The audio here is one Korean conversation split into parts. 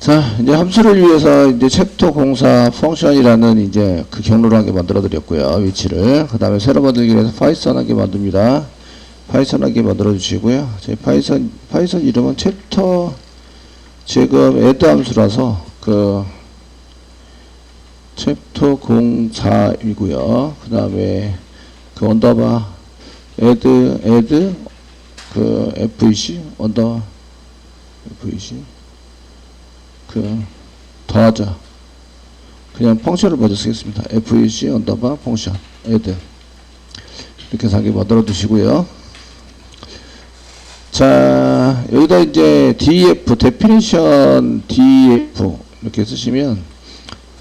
자, 이제 함수를 위해서 이제 챕터 공사 펑션이라는 이제 그 경로를 한 개 만들어 드렸고요. 위치를. 그 다음에 새로 만들기 위해서 파이썬 한 개 만듭니다. 파이썬 한 개 만들어 주시고요. 저희 파이썬, 파이썬 이름은 챕터 지금 애드 함수라서 그 챕터 04이고요. 그 다음에 그 언더바 애드, 애드 그 FEC 언더 FEC 그 더하자 그냥 펑션을 먼저 쓰겠습니다. FEC 언더바 펑션 애드 이렇게 사기 만들어 두시고요. 자 여기다 이제 DEF definition DEF 이렇게 쓰시면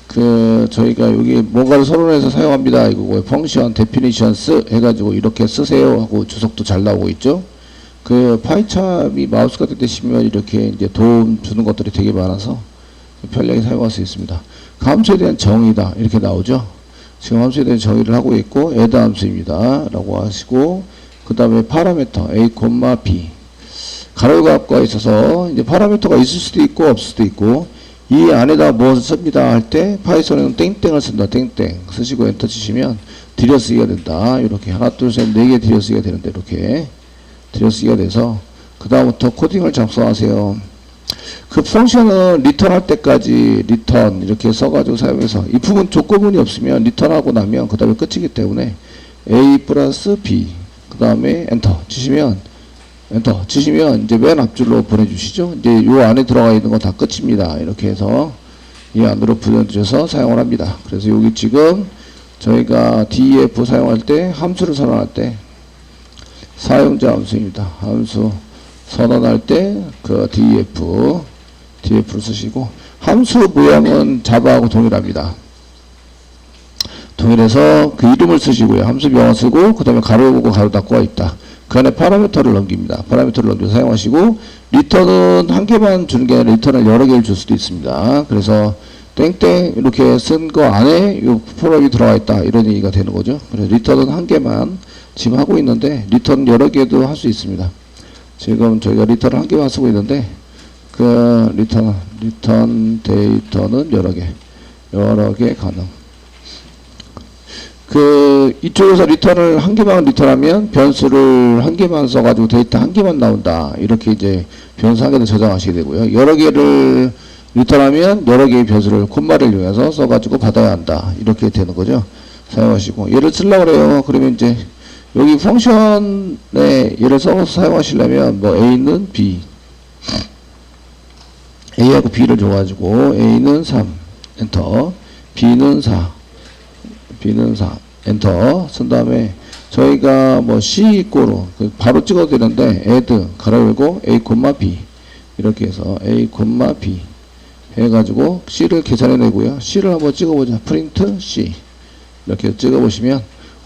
그 저희가 여기 뭔가를 서론해서 사용합니다 이거고 펑션 definitions 해가지고 이렇게 쓰세요 하고 주석도 잘 나오고 있죠. 그 파이찹이 마우스 같은 데 치면 이렇게 이제 도움 주는 것들이 되게 많아서 편리하게 사용할 수 있습니다. 그 함수에 대한 정의다. 이렇게 나오죠. 지금 함수에 대한 정의를 하고 있고 add 함수입니다. 라고 하시고 그 다음에 파라미터 a, b. 가로 값과 있어서 이제 파라미터가 있을 수도 있고 없을 수도 있고 이 안에다 무엇을 씁니다 할 때 파이썬에는 땡땡을 쓴다. 땡땡. 쓰시고 엔터 치시면 들여쓰기가 된다. 이렇게 하나 둘셋네 개 들여쓰기가 되는데 이렇게 들여쓰기가 돼서 그 다음부터 코딩을 작성하세요 그 펑션은 리턴 할 때까지 리턴 이렇게 써가지고 사용해서 이 부분 조건문이 없으면 리턴하고 나면 그 다음에 끝이기 때문에 a 플러스 b 그 다음에 엔터 치시면 엔터 치시면 이제 맨 앞줄로 보내주시죠. 이제 요 안에 들어가 있는 거 다 끝입니다. 이렇게 해서 이 안으로 보내주셔서 사용을 합니다. 그래서 여기 지금 저희가 def 사용할 때 함수를 선언할 때 사용자 함수입니다. 함수 선언할 때 그 def df를 쓰시고 함수 모양은 자바하고 동일합니다. 동일해서 그 이름을 쓰시고요. 함수 명을 쓰고 그 다음에 가로 보고 가로 닫고가 있다. 그 안에 파라미터를 넘깁니다. 파라미터를 넘겨서 사용하시고 리턴은 한 개만 주는 게 아니라 리턴을 여러 개를 줄 수도 있습니다. 그래서 땡땡 이렇게 쓴 거 안에 이 프로그램이 들어가 있다 이런 얘기가 되는 거죠. 그래서 리턴은 한 개만 지금 하고 있는데 리턴 여러 개도 할 수 있습니다. 지금 저희가 리턴을 한 개만 쓰고 있는데 그 리턴 리턴 데이터는 여러 개 여러 개 가능. 그 이쪽에서 리턴을 한 개만 리턴하면 변수를 한 개만 써가지고 데이터 한 개만 나온다 이렇게 이제 변수 한 개를 저장하시게 되고요. 여러 개를 리턴하면 여러 개의 변수를 콤마를 이용해서 써가지고 받아야 한다 이렇게 되는 거죠. 사용하시고 얘를 쓰려고 그래요. 그러면 이제 여기 펑션에 얘를 써서 사용하시려면 뭐 a는 b a하고 b를 줘가지고 a는 3 엔터. B는 4 b는 4 엔터. 쓴 다음에 저희가 뭐 c 꼬로 그 바로 찍어도 되는데 add 가로 열고 a b. 이렇게 해서 a b 해가지고 c를 계산해 내고요. C를 한번 찍어보자. 프린트 c. 이렇게 찍어보시면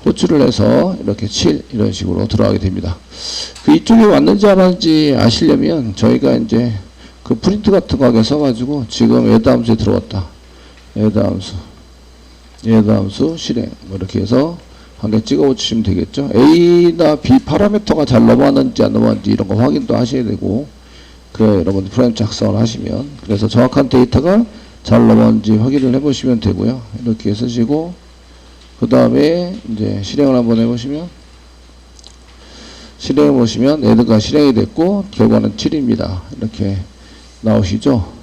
호출을 해서 이렇게 7 이런 식으로 들어가게 됩니다. 그 이쪽에 왔는지 안 왔는지 아시려면 저희가 이제 그 프린트 같은 거 하게 써가지고 지금 함수에 들어왔다. 애드 함수 실행. 뭐 이렇게 해서 한 개 찍어 주시면 되겠죠. A나 B 파라미터가 잘 넘어왔는지 안 넘어왔는지 이런 거 확인도 하셔야 되고 그 여러분 프레임 작성을 하시면 그래서 정확한 데이터가 잘 넘어왔는지 확인을 해 보시면 되고요. 이렇게 쓰시고 그 다음에 이제 실행을 한번 해보시면 실행해 보시면 애드가 실행이 됐고 결과는 7입니다. 이렇게 나오시죠.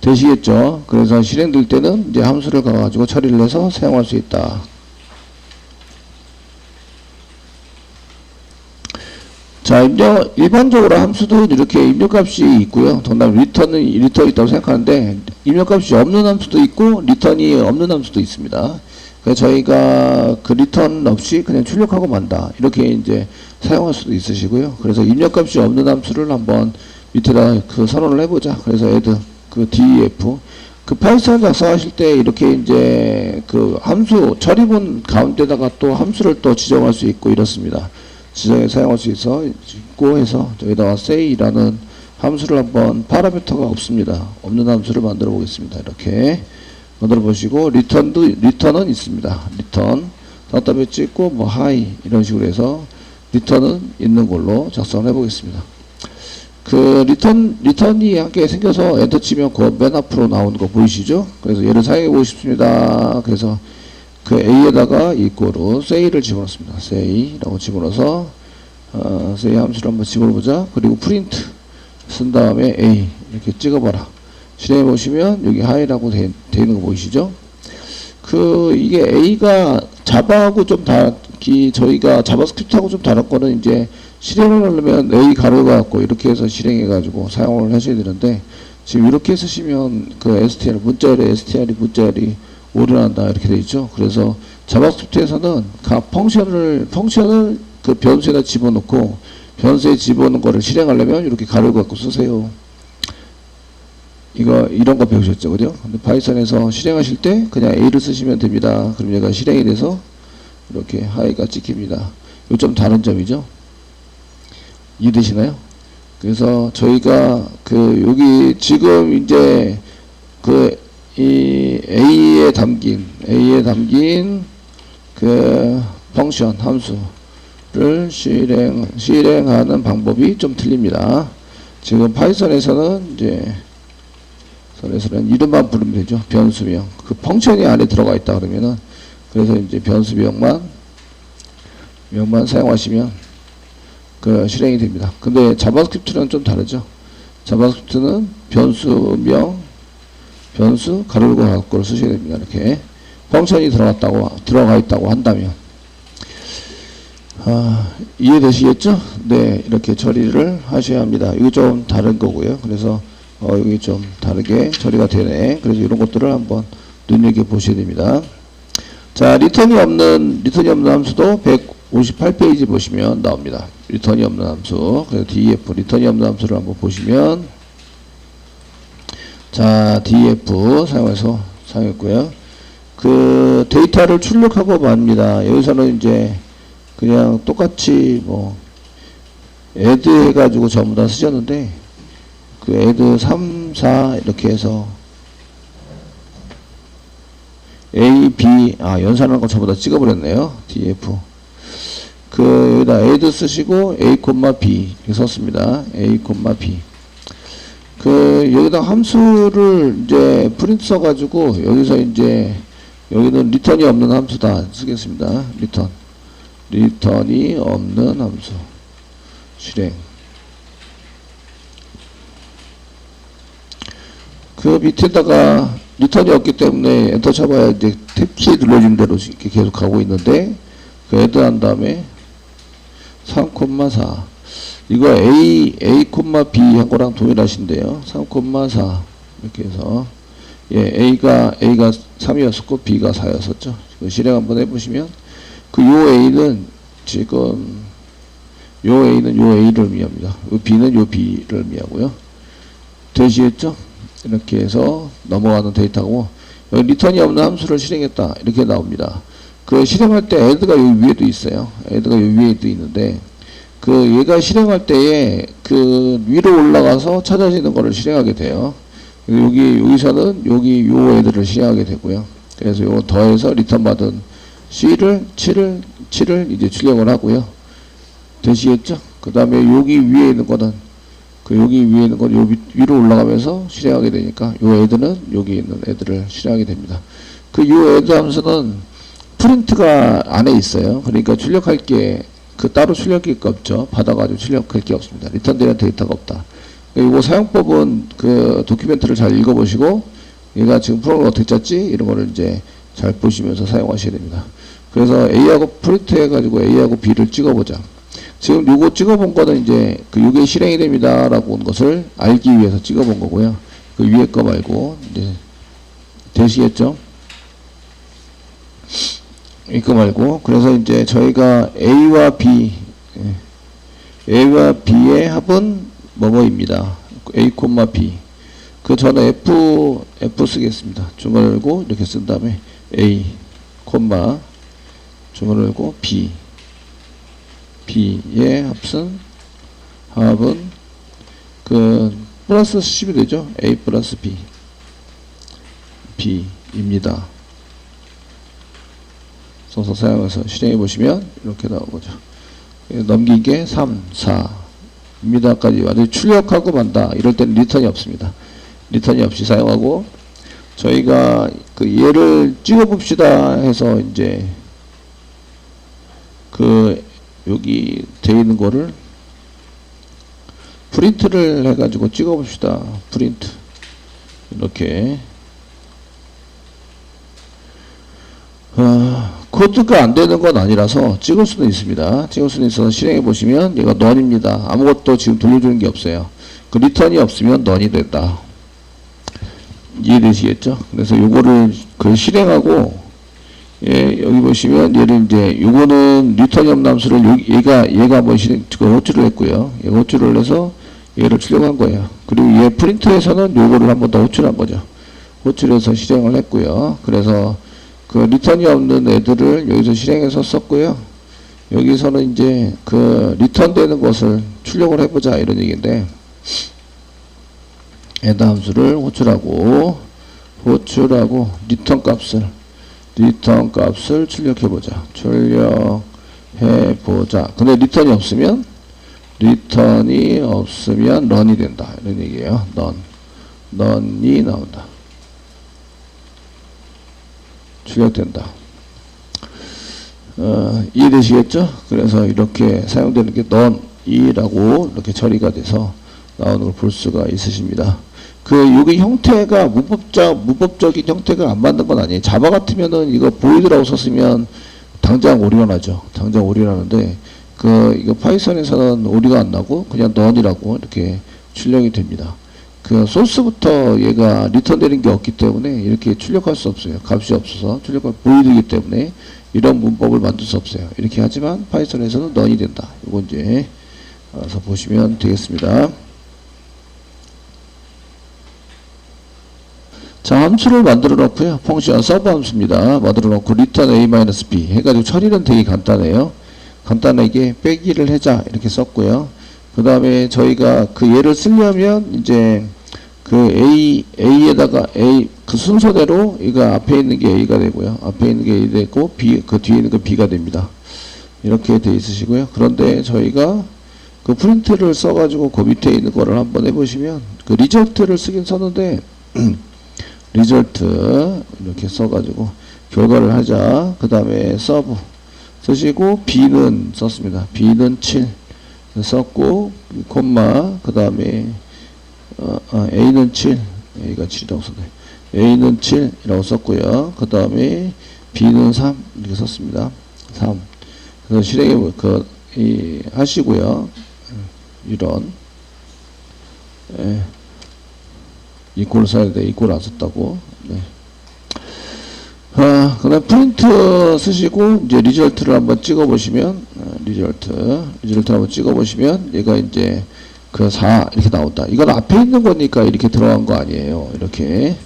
되시겠죠. 그래서 실행될 때는 이제 함수를 가가지고 처리를 해서 사용할 수 있다. 자, 입력, 일반적으로 함수도 이렇게 입력값이 있고요. 동남 리턴은 리턴이 있다고 생각하는데, 입력값이 없는 함수도 있고, 리턴이 없는 함수도 있습니다. 그래서 저희가 그 리턴 없이 그냥 출력하고 만다. 이렇게 이제 사용할 수도 있으시고요. 그래서 입력값이 없는 함수를 한번 밑에다 그 선언을 해보자. 그래서 애드 그 def 그 파이썬 작성하실 때 이렇게 이제 그 함수 처리문 가운데다가 또 함수를 또 지정할 수 있고 이렇습니다. 지정해 사용할 수 있어 있고 해서 저기다가 say라는 함수를 한번 파라미터가 없습니다. 없는 함수를 만들어 보겠습니다. 이렇게 만들어 보시고 리턴도 리턴은 있습니다. 리턴 다음에 찍고 뭐 하이 이런 식으로 해서 리턴은 있는 걸로 작성해 보겠습니다. 그 리턴 리턴이 함께 생겨서 엔터 치면 그맨 앞으로 나오는 거 보이시죠? 그래서 얘를 사용해 보고 싶습니다. 그래서 그 A에다가 이꼬로 say를 집어넣습니다. say라고 집어넣어서 어, say 함수를 한번 집어보자. 그리고 프린트 쓴 다음에 A 이렇게 찍어봐라. 실행해 보시면 여기 하이라고 돼, 돼 있는 거 보이시죠? 그 이게 A가 자바하고 좀 다르기 저희가 자바스크립트하고 좀 다른 거는 이제 실행을 하려면 A 가로가 갖고 이렇게 해서 실행해 가지고 사용을 하셔야 되는데 지금 이렇게 쓰시면 그 STR 문자열에 STR이 문자열이 오류난다 이렇게 돼 있죠. 그래서 자바스크립트에서는 각 펑션을 펑션을 그 변수에다 집어넣고 변수에 집어넣은 거를 실행하려면 이렇게 가로 갖고 쓰세요. 이거 이런 거 배우셨죠, 그죠? 근데 파이썬에서 실행하실 때 그냥 A를 쓰시면 됩니다. 그럼 얘가 실행이 돼서 이렇게 하이가 찍힙니다. 요좀 다른 점이죠. 이해되시나요? 그래서 저희가 그 여기 지금 이제 그 이 A에 담긴 A에 담긴 그 펑션 함수를 실행 실행하는 방법이 좀 틀립니다. 지금 파이썬에서는 이제 선에서는 이름만 부르면 되죠. 변수명. 그 펑션이 안에 들어가 있다 그러면은 그래서 이제 변수명만 명만 사용하시면 그 실행이 됩니다. 근데 자바스크립트는 좀 다르죠. 자바스크립트는 변수명 변수 가로고 갖고를 쓰셔야 됩니다. 이렇게 펑션이 들어갔다고 들어가 있다고 한다면 아, 이해되시겠죠? 네, 이렇게 처리를 하셔야 합니다. 이게 좀 다른 거고요. 그래서 어, 여기 좀 다르게 처리가 되네. 그래서 이런 것들을 한번 눈여겨 보셔야 됩니다. 자, 리턴이 없는 리턴이 없는 함수도 158페이지 보시면 나옵니다. 리턴이 없는 함수. 그래서 DEF 리턴이 없는 함수를 한번 보시면 자, DEF 사용해서 사용했고요. 그 데이터를 출력하고 맙니다. 여기서는 이제 그냥 똑같이 뭐 add 해가지고 전부 다 쓰셨는데 그 add 3, 4 이렇게 해서 A, B 아 연산하는 거 전부 다 찍어버렸네요. DF 그 여기다 add 쓰시고 A, B 썼습니다. A, B 그 여기다 함수를 이제 프린트 써가지고 여기서 이제 여기는 리턴이 없는 함수다 쓰겠습니다. 리턴 리턴이 없는 함수 실행 그 밑에다가 리턴이 없기 때문에 엔터 쳐봐야 이제 탭키 눌러준 대로 이렇게 계속 가고 있는데 그 애드 한 다음에 3,4 이거 A, A, B 한 거랑 동일하신데요 3,4 이렇게 해서 예, A가 A가 3이었었고 B가 4였었죠 그 실행 한번 해보시면 그 요 A는 지금 요 A는 요 A를 의미합니다. 요 B는 요 B를 의미하고요. 되시겠죠? 이렇게 해서 넘어가는 데이터고 여기 리턴이 없는 함수를 실행했다. 이렇게 나옵니다. 그 실행할 때 add가 여기 위에도 있어요. add가 여기 위에도 있는데 그 얘가 실행할 때에 그 위로 올라가서 찾아지는 거를 실행하게 돼요. 여기 여기서는 여기 요 add를 실행하게 되고요. 그래서 요거 더해서 리턴 받은 C를 7을 7을 이제 출력을 하고요. 되시겠죠? 그 다음에 여기 위에 있는 거는 그 여기 위에 있는 건 요 위로 올라가면서 실행하게 되니까 요 애들은 여기 있는 애들을 실행하게 됩니다. 그 요 애들 함수는 프린트가 안에 있어요. 그러니까 출력할 게 그 따로 출력할 게 없죠. 받아가지고 출력할 게 없습니다. 리턴되는 데이터가 없다. 이거 사용법은 그 도큐멘트를 잘 읽어보시고 얘가 지금 프로그램 어떻게 짰지 이런 거를 이제 잘 보시면서 사용하셔야 됩니다. 그래서 A하고 프린트 해가지고 A하고 B를 찍어보자. 지금 요거 찍어본 거는 이제 그 요게 실행이 됩니다. 라고 온 것을 알기 위해서 찍어본 거고요. 그 위에 거 말고, 이제, 되시겠죠? 이거 말고, 그래서 이제 저희가 A와 B, 예, A와 B의 합은 뭐뭐입니다. A, B. 그 저는 F, F 쓰겠습니다. 중괄호 열고 이렇게 쓴 다음에 A, 중괄호 열고 B. B의 합은 합은 그 플러스 10이 되죠. A 플러스 B B입니다. 써서 사용해서 실행해 보시면 이렇게 나오죠. 넘긴 게 3, 4 입니다까지 완전히 출력하고 만다. 이럴 때는 리턴이 없습니다. 리턴이 없이 사용하고 저희가 그 얘를 찍어 봅시다 해서 이제 그 여기 돼 있는 거를 프린트를 해가지고 찍어 봅시다. 프린트 이렇게 어, 코드가 안 되는 건 아니라서 찍을 수는 있습니다. 찍을 수는 있어서 실행해 보시면 얘가 넌입니다. 아무것도 지금 돌려주는 게 없어요. 그 리턴이 없으면 넌이 된다. 이해되시겠죠? 그래서 요거를 그 실행하고 예, 여기 보시면 얘를 이제 요거는 리턴 염남수를 요, 얘가 얘가 한번 실행 그 호출을 했고요. 얘 호출을 해서 얘를 출력한 거예요. 그리고 얘 프린트에서는 요거를 한 번 더 호출한 거죠. 호출해서 실행을 했고요. 그래서 그 리턴이 없는 애들을 여기서 실행해서 썼고요. 여기서는 이제 그 리턴 되는 것을 출력을 해보자 이런 얘기인데 애다 함수를 호출하고 호출하고 리턴 값을 리턴 값을 출력해보자. 출력해보자. 근데 리턴이 없으면 리턴이 없으면 런이 된다. 이런 얘기예요. 넌 넌이 나온다 출력된다 어, 이해되시겠죠? 그래서 이렇게 사용되는 게 넌 이라고 이렇게 처리가 돼서 나오는 걸 볼 수가 있으십니다. 그 여기 형태가 무법적 무법적인 형태가 안 맞는 건 아니에요. 자바 같으면은 이거 보이드라고 썼으면 당장 오류나죠. 당장 오류나는데 그 이거 파이썬에서는 오류가 안 나고 그냥 넌이라고 이렇게 출력이 됩니다. 그 소스부터 얘가 리턴되는 게 없기 때문에 이렇게 출력할 수 없어요. 값이 없어서 출력할 보이드이기 때문에 이런 문법을 만들 수 없어요. 이렇게 하지만 파이썬에서는 넌이 된다. 이거 이제 알아서 보시면 되겠습니다. 자, 함수를 만들어 놓고요. 펑션 서브 함수입니다. 만들어 놓고 return a-b 해가지고 처리는 되게 간단해요. 간단하게 빼기를 해자 이렇게 썼고요. 그 다음에 저희가 그 얘를 쓰려면 이제 그 A, A에다가 A, 그 순서대로 이거 앞에 있는 게 A가 되고요. 앞에 있는 게 A 되고 B, 그 뒤에 있는 게 B가 됩니다. 이렇게 돼 있으시고요. 그런데 저희가 그 프린트를 써가지고 그 밑에 있는 거를 한번 해보시면 그 리저트를 쓰긴 썼는데 리절트 이렇게 써가지고 결과를 하자. 그 다음에 서브 쓰시고 B는 썼습니다. B는 7 썼고 콤마 그 다음에 어, 어, A는 7 A가 7이라고 썼네. A는 7이라고 썼고요. 그 다음에 B는 3 이렇게 썼습니다. 3 그래서 실행해 그, 이, 하시고요. 이런 예. 이꼴을 써야 돼. 이꼴 안 썼다고. 네. 아, 그 다음 프린트 쓰시고 이제 리절트를 한번 찍어 보시면 아, 리절트 리절트 한번 찍어 보시면 얘가 이제 그4 이렇게 나온다. 이건 앞에 있는 거니까 이렇게 들어간 거 아니에요. 이렇게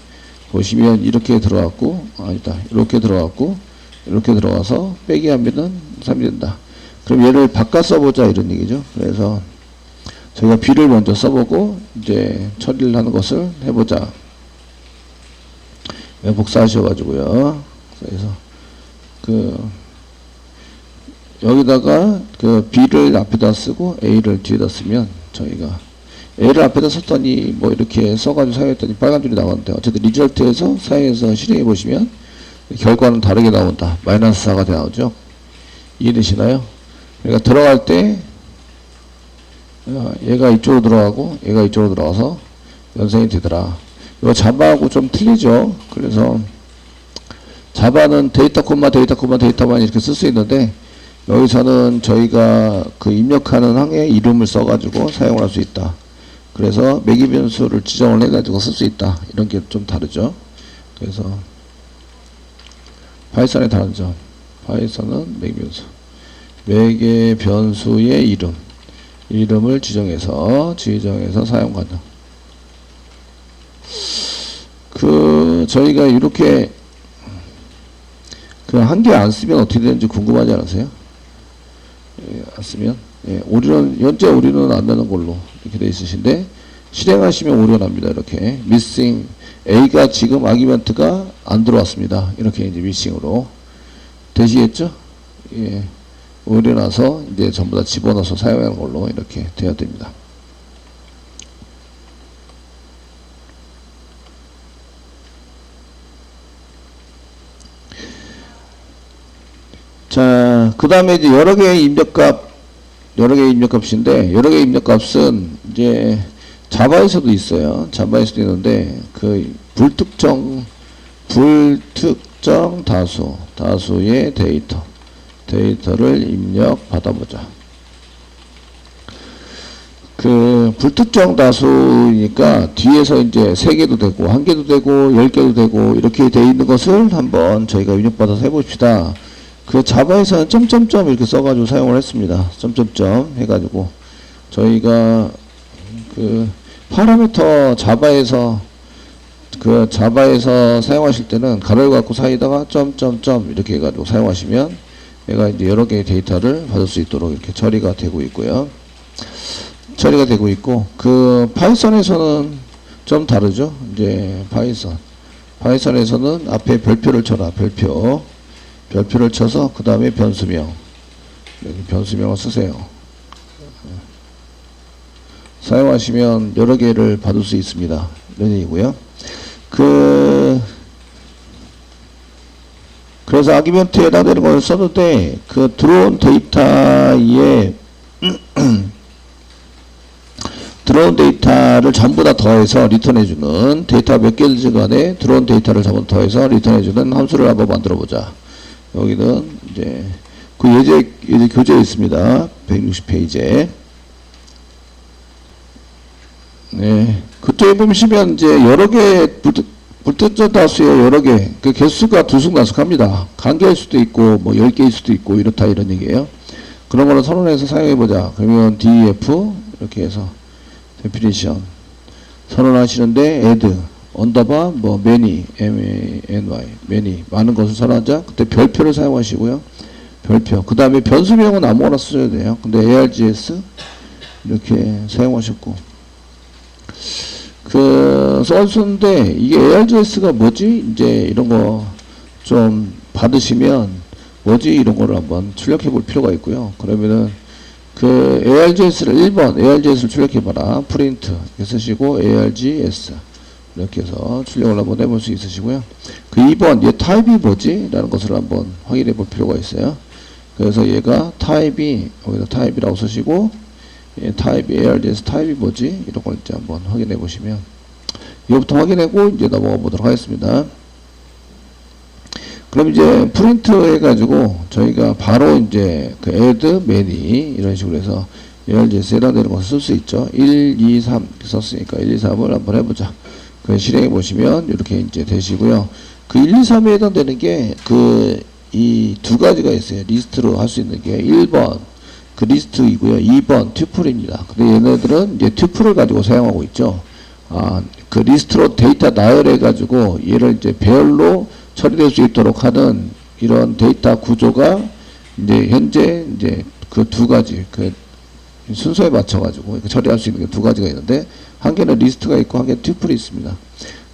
보시면 이렇게 들어갔고 아니다. 이렇게 들어갔고 이렇게 들어가서 빼기 하면은 3이 된다. 그럼 얘를 바꿔 써보자 이런 얘기죠. 그래서 저희가 B를 먼저 써보고 이제 처리를 하는 것을 해보자. 복사하셔가지고요. 그래서 그 여기다가 그 B를 앞에다 쓰고 A를 뒤에다 쓰면 저희가 A를 앞에다 썼더니 뭐 이렇게 써가지고 사용했더니 빨간 줄이 나왔는데 어쨌든 리절트에서 사용해서 실행해 보시면 결과는 다르게 나온다. 마이너스 4가 나오죠. 이해되시나요? 그러니까 들어갈 때 어, 얘가 이쪽으로 들어가고 얘가 이쪽으로 들어가서 연생이 되더라. 이거 자바하고 좀 틀리죠. 그래서 자바는 데이터 콤마 데이터 콤마 데이터만 이렇게 쓸 수 있는데 여기서는 저희가 그 입력하는 항의 이름을 써가지고 사용할 수 있다. 그래서 매기 변수를 지정을 해가지고 쓸 수 있다. 이런 게 좀 다르죠. 그래서 파이썬의 다른 점. 파이썬은 매기 변수. 매개 변수의 이름. 이름을 지정해서 지정해서 사용 가능. 그 저희가 이렇게 그 한 개 안 쓰면 어떻게 되는지 궁금하지 않으세요? 예, 안 쓰면 예, 오류는 현재 오류는 안 나는 걸로 이렇게 돼 있으신데 실행하시면 오류 납니다. 이렇게 missing A가 지금 아기멘트가 안 들어왔습니다. 이렇게 이제 missing으로 되시겠죠? 예. 오류 나서 이제 전부 다 집어넣어서 사용하는 걸로 이렇게 되어야 됩니다. 자, 그 다음에 이제 여러 개의 입력값, 여러 개의 입력값인데, 여러 개의 입력값은 이제 자바에서도 있어요. 자바에서도 있는데, 그 불특정, 불특정 다수, 다수의 데이터, 데이터를 입력 받아보자. 그 불특정 다수니까 뒤에서 이제 세 개도 되고 한 개도 되고 열 개도 되고 이렇게 돼 있는 것을 한번 저희가 입력받아서 해봅시다. 그 자바에서는 점점점 이렇게 써가지고 사용을 했습니다. 점점점 해가지고 저희가 그 파라미터 자바에서 그 자바에서 사용하실 때는 가로를 갖고 사이다가 점점점 이렇게 해가지고 사용하시면 얘가 이제 여러 개의 데이터를 받을 수 있도록 이렇게 처리가 되고 있고요. 처리가 되고 있고 그 파이썬에서는 좀 다르죠. 이제 파이썬 파이썬에서는 앞에 별표를 쳐라 별표 별표를 쳐서 그 다음에 변수명 여기 변수명을 쓰세요. 사용하시면 여러 개를 받을 수 있습니다. 이런 얘기고요. 그 그래서 아기멘트에 해당되는 걸 썼는데 그 들어온 데이터에 들어온 데이터를 전부 다 더해서 리턴해주는 데이터 몇 개든지 간에 들어온 데이터를 전부 더해서 리턴해주는 함수를 한번 만들어 보자. 여기는 이제 그 예제, 예제 교재에 있습니다. 160페이지에. 네. 그쪽에 보시면 이제 여러 개 불특정 다수의 여러 개, 그 개수가 두승단속합니다. 간 개일 수도 있고, 뭐, 열 개일 수도 있고, 이렇다, 이런 얘기예요. 그런 거를 선언해서 사용해보자. 그러면 DEF, 이렇게 해서, definition. 선언하시는데, add, 언더바, 뭐, many, m-a-n-y, many, 많은 것을 선언하자. 그때 별표를 사용하시고요. 별표. 그 다음에 변수명은 아무거나 쓰셔야 돼요. 근데 args, 이렇게 사용하셨고. 그 써는데 이게 ARGS가 뭐지? 이제 이런 거 좀 받으시면 뭐지? 이런 거를 한번 출력해 볼 필요가 있고요. 그러면은 그 ARGS를 1번 ARGS를 출력해 봐라. 프린트 쓰시고 ARGS 이렇게 해서 출력을 한번 해볼 수 있으시고요. 그 2번 얘 타입이 뭐지? 라는 것을 한번 확인해 볼 필요가 있어요. 그래서 얘가 타입이 여기다 타입이라고 쓰시고 예, 타입 ARDS 타입이 뭐지? 이런 걸 이제 한번 확인해 보시면 이거부터 확인하고 이제 넘어가 보도록 하겠습니다. 그럼 이제 프린트 해가지고 저희가 바로 이제 그 add many 이런 식으로 해서 ARDS 해당되는 것을 쓸 수 있죠. 1, 2, 3 썼으니까 1, 2, 3을 한번 해보자. 그 실행해 보시면 이렇게 이제 되시고요. 그 1, 2, 3에 해당되는 게 그 이 두 가지가 있어요. 리스트로 할 수 있는 게 1번 그 리스트이고요. 2번 튜플입니다. 근데 얘네들은 이제 튜플을 가지고 사용하고 있죠. 아, 그 리스트로 데이터 나열해 가지고 얘를 이제 배열로 처리될 수 있도록 하는 이런 데이터 구조가 이제 현재 이제 그 두 가지 그 순서에 맞춰 가지고 처리할 수 있는 게 두 가지가 있는데 한 개는 리스트가 있고 한 개는 튜플이 있습니다.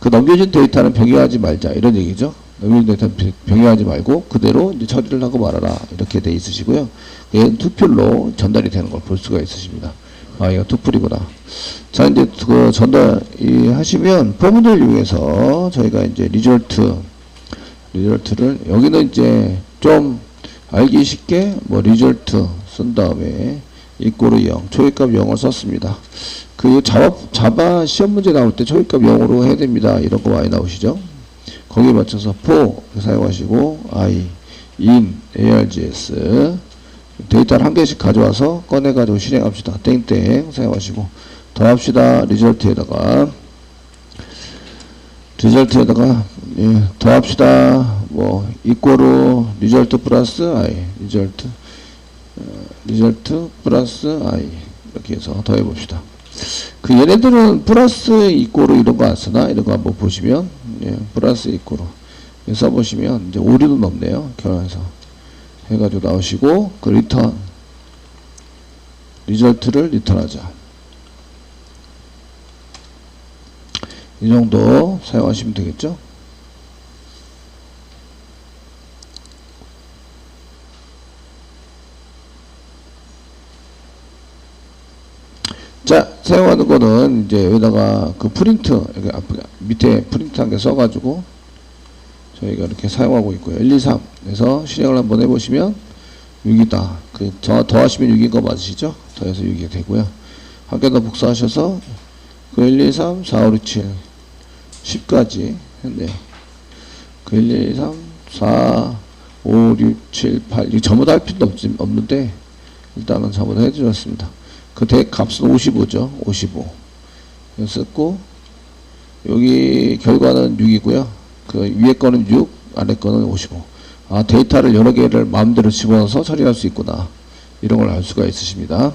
그 넘겨진 데이터는 병행하지 말자 이런 얘기죠. 넘겨진 데이터는 병행하지 말고 그대로 이제 처리를 하고 말아라 이렇게 돼 있으시고요. 얘는 투표로 전달이 되는 걸 볼 수가 있으십니다. 아, 이거 투플이구나. 자, 이제 그 전달 이 하시면 포문을 이용해서 저희가 이제 리졸트 리졸트를 여기는 이제 좀 알기 쉽게 뭐 리졸트 쓴 다음에 이꼬르 0 초기값 0을 썼습니다. 그 자바, 자바 시험 문제 나올 때 초기값 0으로 해야 됩니다. 이런 거 많이 나오시죠? 거기에 맞춰서 for 사용하시고 i in args 데이터를 한 개씩 가져와서 꺼내가지고 실행합시다. 땡땡 사용하시고 더합시다. 리절트에다가 리절트에다가 예, 더합시다. 뭐 이꼬르 리절트 플러스 i 리절트 어, 리절트 플러스 i 이렇게 해서 더해 봅시다. 그 얘네들은 플러스 이꼬르 이런 거 안 쓰나 이런 거 한번 보시면 예, 플러스 이꼬르 써보시면 이제 오류도 넘네요. 결혼해서 해가지고 나오시고 그 리턴 리절트를 리턴하자. 이 정도 사용하시면 되겠죠. 자, 사용하는 거는 이제 여기다가 그 프린트, 여기 앞에 밑에 프린트 한개 써가지고 저희가 이렇게 사용하고 있고요. 1, 2, 3에서 실행을 한번 해보시면 6이다. 그, 더, 더하시면 6인 거 맞으시죠? 더해서 6이 되고요. 한 개 더 복사하셔서, 그 1, 2, 3, 4, 5, 6, 7, 10까지 했네요. 그 1, 2, 3, 4, 5, 6, 7, 8. 이거 전부 다 할 필요도 없, 없는데, 일단은 전부 다 해드렸습니다. 그 대 값은 55죠. 55. 이거 썼고, 여기 결과는 6이고요. 그 위에 거는 6, 아래 거는 55. 아, 데이터를 여러 개를 마음대로 집어넣어서 처리할 수 있구나. 이런 걸 알 수가 있으십니다.